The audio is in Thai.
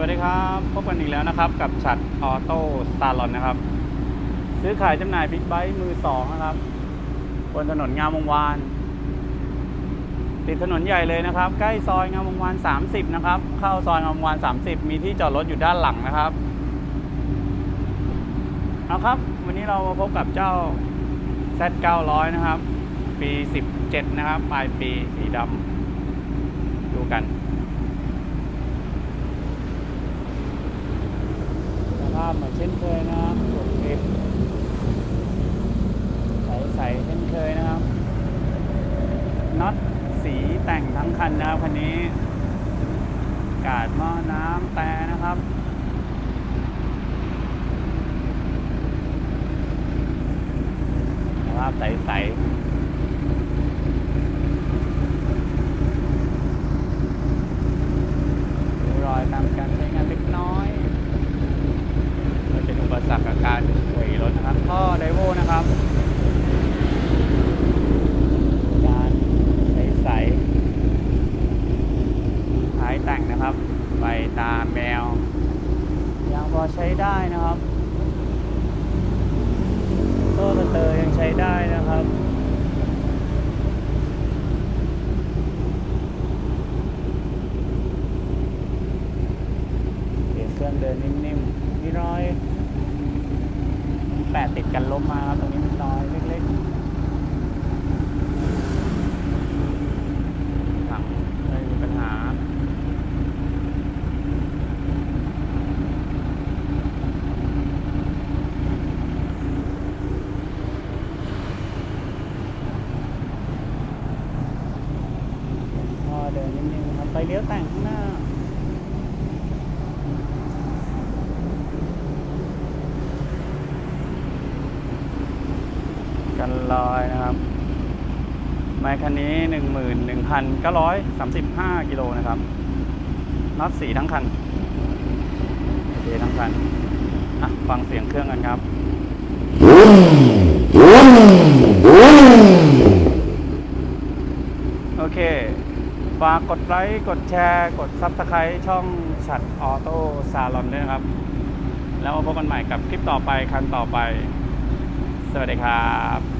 วัสดีครับพบกันอีกแล้วนะครับกับฉัดออโต้ซาลอนนะครับ ซื้อขายจำหน่ายบิ๊กไบค์มือสองนะครับ บนถนนงามวงวาน ติดถนนใหญ่เลยนะครับ ใกล้ซอยงามวงวาน 30 นะครับ เข้าซอยงามวงวาน 30 มีที่จอดรถอยู่ด้านหลังนะครับเอาครับ วันนี้เรามาพบกับเจ้า Z900 นะครับ ปี 17 นะครับ ปลายปีสีดำดูกัน สภาพเหมือนเช่นเคยนะครับกดคลิปใสๆเช่นเคยนะครับน็อตสีแต่งทั้งคันนะครับคันนี้ กาดหม้อน้ำแต่นะครับภาพใสๆดูรอยตามการใช้งานเล็กน้อย มันเป็นอุปสรรค การถอยรถนะครับท่อไดโวนะครับการใสใสท้ายแต่งนะครับใบตาแมวยังพอใช้ได้นะครับโซ่สเตอร์ยังใช้ได้นะครับเสียงเครื่องเดินนิ่มๆมีรอย แปะติดกันล้มมาครับตรงนี้มันรอยเล็กๆถังไม่มีปัญหาพอเดินนิ่มๆครับไปเลี้ยวแต่งข้างหน้า นลอยนะครับ ไม้คันนี้11,935กิโลนะครับน็อตสีทั้งคันโอเคทั้งคันอะฟังเสียงเครื่องกันครับโอเคฝากกดไลค์ กดแชร์ กดซับสไคร b ์ช่องฉัดออโต้ซาลอนด้วยนะครับ แล้วมาพบกันใหม่กับคลิปต่อไปคันต่อไป สวัสดีครับ